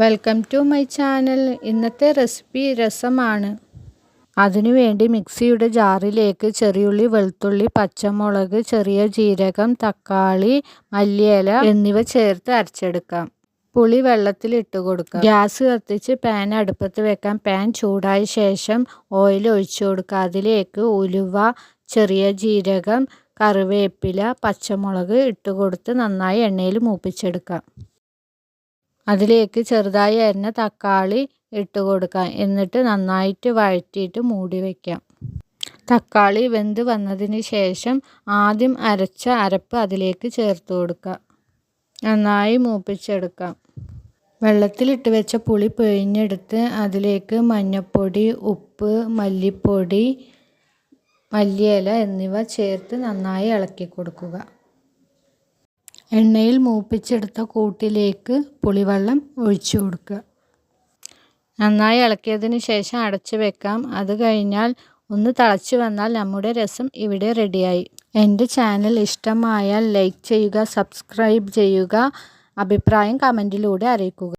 Welcome to my channel. ഇന്നത്തെ recipe രസമാണ്. അതിനുവേണ്ടി മിക്സിയുടെ ജാറിലേക്ക് ചെറിയുള്ളി വെളുത്തുള്ളി പച്ചമുളക് ചെറിയ ജീരകം തക്കാളി മല്ലിയില എന്നിവ ചേർത്ത് അരച്ചെടുക്കാം. പുളി വെള്ളത്തിൽ ഇട്ട് കൊടുക്കാം. ഗ്യാസ് കത്തിച്ച് പാൻ അടുപ്പത്ത് വെക്കാൻ പാൻ ചൂടായ ശേഷം ഓയിൽ ഒഴിച്ചു കൊടുക്കുക അതിലേക്ക് ഉലുവ ചെറിയ ജീരകം കറിവേപ്പില പച്ചമുളക് ഇട്ട് കൊടുത്ത് നന്നായി എണ്ണയിൽ മൂപ്പിച്ചെടുക്കാം. അതിലേക്ക് ചെറുതായി അരിഞ്ഞ തക്കാളി ഇട്ട് കൊടുക്കാം. എന്നിട്ട് നന്നായിട്ട് വഴറ്റിയിട്ട് മൂടി വയ്ക്കാം തക്കാളി വെന്ത് വന്നതിന് ശേഷം ആദ്യം അരച്ച അരപ്പ് അതിലേക്ക് ചേർത്ത് കൊടുക്കുക നന്നായി മൂപ്പിച്ചെടുക്കാം. വെള്ളത്തിലിട്ട് വെച്ച പുളി പിഴിഞ്ഞെടുത്ത് അതിലേക്ക് മഞ്ഞൾപ്പൊടി ഉപ്പ് മല്ലിപ്പൊടി മല്ലിയില എന്നിവ ചേർത്ത് നന്നായി ഇളക്കി കൊടുക്കുക. എണ്ണയിൽ മൂപ്പിച്ചെടുത്ത കൂട്ടിലേക്ക് പുളിവെള്ളം ഒഴിച്ചു കൊടുക്കുക. നന്നായി ഇളക്കിയതിന് ശേഷം അടച്ചു വെക്കാം. അത് കഴിഞ്ഞാൽ ഒന്ന് തിളച്ച് വന്നാൽ നമ്മുടെ രസം ഇവിടെ റെഡിയായി. എന്റെ ചാനൽ ഇഷ്ടമായാൽ ലൈക്ക് ചെയ്യുക സബ്സ്ക്രൈബ് ചെയ്യുക അഭിപ്രായം കമന്റിലൂടെ അറിയിക്കുക.